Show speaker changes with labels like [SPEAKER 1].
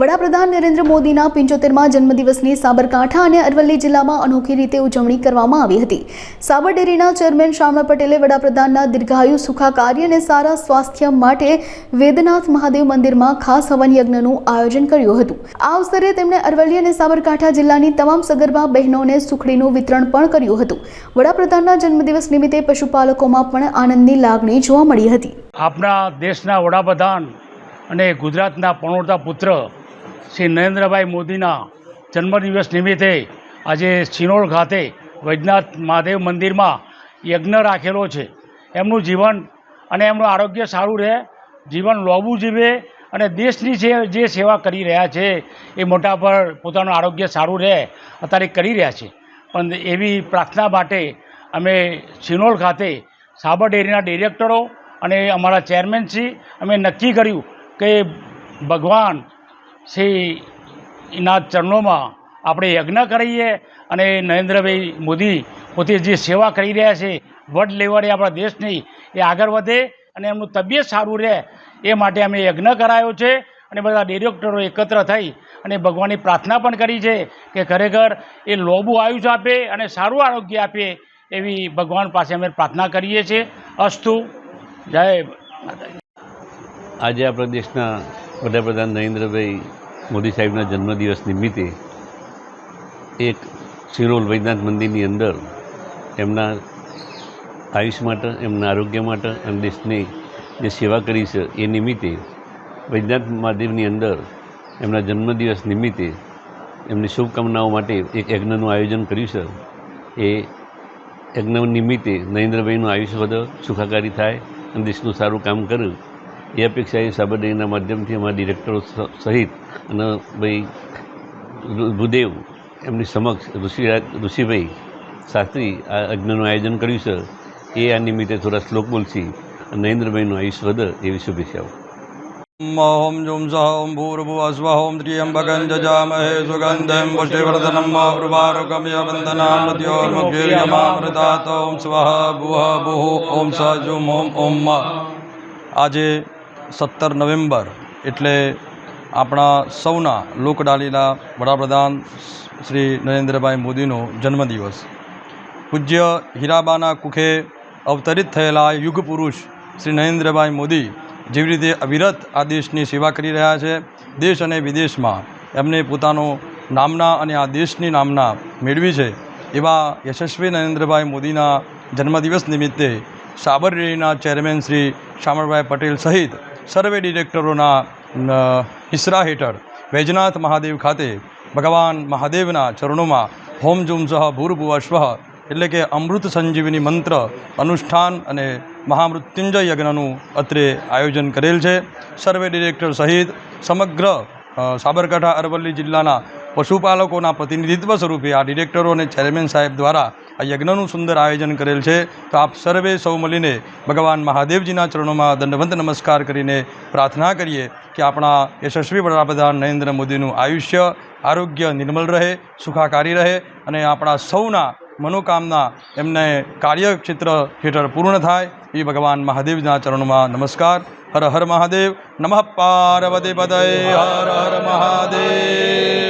[SPEAKER 1] વડાપ્રધાન નરેન્દ્ર મોદીના પંચોતેરમાં જન્મદિવસની સાબરકાંઠા અને અરવલ્લી જિલ્લામાં અનોખી રીતે ઉજવણી કરવામાં આવી હતી. સાબર ડેરીના ચેરમેન શામળ પટેલે વડાપ્રધાનના દીર્ઘાયુ સુખાકારી અને સારા સ્વાસ્થ્ય માટે વેદનાથ મહાદેવ મંદિરમાં ખાસ હવન યજ્ઞનું આયોજન કર્યું હતું. આ અવસરે તેમણે અરવલ્લી અને સાબરકાંઠા જિલ્લાની તમામ સગર્ભા બહેનોને સુખડીનું વિતરણ પણ કર્યું હતું. વડાપ્રધાનના જન્મદિવસ નિમિત્તે પશુપાલકોમાં પણ આનંદની લાગણી જોવા મળી હતી.
[SPEAKER 2] આપણા દેશના વડાપ્રધાન અને ગુજરાતના પનોતા પુત્ર શ્રી નરેન્દ્રભાઈ મોદીના જન્મદિવસ નિમિત્તે આજે સિનોર ખાતે વૈજનાથ મહાદેવ મંદિરમાં યજ્ઞ રાખેલો છે. એમનું જીવન અને એમનું આરોગ્ય સારું રહે, જીવન લોબું જીવે અને દેશની જે જે સેવા કરી રહ્યા છે એ મોટા પર પોતાનું આરોગ્ય સારું રહે અત્યારે કરી રહ્યા છે. પણ એવી પ્રાર્થના માટે અમે સિનોલ ખાતે સાબર ડેરીના ડિરેક્ટરો અને અમારા ચેરમેનશ્રી અમે નક્કી કર્યું કે ભગવાન શ્રી ના ચરણોમાં આપણે યજ્ઞ કરીએ અને નરેન્દ્રભાઈ મોદી પોતે જે સેવા કરી રહ્યા છે, વડ લેવલે આપણા દેશની એ આગળ વધે અને એમનું તબિયત સારું રહે, એ માટે અમે યજ્ઞ કરાયો છે અને બધા ડિરેક્ટરો એકત્ર થઈ અને ભગવાનની પ્રાર્થના પણ કરી છે કે ખરેખર એ લોબુ આયુષ આપે અને સારું આરોગ્ય આપે એવી ભગવાન પાસે અમે પ્રાર્થના કરીએ છીએ. અસ્તુ. જય
[SPEAKER 3] આજે આપણા દેશના વડાપ્રધાન નરેન્દ્રભાઈ મોદી સાહેબના જન્મદિવસ નિમિત્તે એક શિરોલ વૈદ્યનાથ મંદિરની અંદર એમના આયુષ માટે, એમના આરોગ્ય માટે અને દેશની જે સેવા કરી છે, એ નિમિત્તે વૈદ્યનાથ મહાદેવની અંદર એમના જન્મદિવસ નિમિત્તે એમની શુભકામનાઓ માટે એક યજ્ઞનું આયોજન કર્યું છે. એ યજ્ઞ નિમિત્તે નરેન્દ્રભાઈનું આયુષ્ય વધે, સુખાકારી થાય, અને દેશનું સારું કામ કર્યું એ અપેક્ષાએ સાબરડેરીના માધ્યમથી અમારા ડિરેક્ટરો સ- સહિત અને ભાઈ ભૂ- ભૂદેવ એમની સમક્ષ ઋષિરાજ ઋષિભાઈ શાસ્ત્રી આ યજ્ઞનું આયોજન કર્યું છે એ આ નિમિત્તે થોડા શ્લોક બોલશી અને નરેન્દ્રભાઈનું આયુષ્ય વધે એવી શુભેચ્છાઓ
[SPEAKER 4] ॐ जुं सः ॐ भूर्भुवस्वः ॐ त्र्यम्बकं जजामहे सुगन्धं पुष्टिवर्धनं उर्वारुकमिय वन्दनामृत्योर्मुखीर्यमामृतात् ॐ स्वः भुवः भुः ॐ स जुं ॐ ॐ મ આજે સત્તર નવેમ્બર એટલે આપણા સૌના લોકડાલીલા વડાપ્રધાન શ્રી નરેન્દ્રભાઈ મોદીનો જન્મદિવસ. પૂજ્ય હીરાબાના કુખે અવતરિત થયેલા યુગ પુરુષ શ્રી નરેન્દ્રભાઈ મોદી જેવી રીતે અવિરત આ દેશની સેવા કરી રહ્યા છે, દેશ અને વિદેશમાં એમને પોતાનો નામના અને આ દેશની નામના મેળવી છે એવા યશસ્વી નરેન્દ્રભાઈ મોદીના જન્મદિવસ નિમિત્તે સાબરડેરીના ચેરમેન શ્રી શામળભાઈ પટેલ સહિત સર્વે ડિરેક્ટરોના ઇસરા હેઠળ વૈજનાથ મહાદેવ ખાતે ભગવાન મહાદેવના ચરણોમાં હોમ જુમ સહ ભૂર્ભુવ સ્વઃ, એટલે કે અમૃત સંજીવની મંત્ર, અનુષ્ઠાન અને મહામૃત્યુંજય યજ્ઞનું અત્રે આયોજન કરેલ છે. સર્વે ડિરેક્ટર સહિત સમગ્ર સાબરકાંઠા અરવલ્લી જિલ્લાના પશુપાલકોના પ્રતિનિધિત્વ સ્વરૂપે આ ડિરેક્ટરો અને ચેરમેન સાહેબ દ્વારા આ યજ્ઞનું સુંદર આયોજન કરેલ છે. તો આપ સર્વે સૌ મળીને ભગવાન મહાદેવજીના ચરણોમાં દંડવંત નમસ્કાર કરીને પ્રાર્થના કરીએ કે આપણા યશસ્વી વડાપ્રધાન નરેન્દ્ર મોદીનું આયુષ્ય આરોગ્ય નિર્મલ રહે, સુખાકારી રહે અને આપણા સૌના મનોકામના એમને કાર્યક્ષેત્ર હેઠળ પૂર્ણ થાય એ ભગવાન મહાદેવના ચરણોમાં નમસ્કાર. હર હર મહાદેવ. નમઃ પાર્વતી પદય. હર હર મહાદેવ.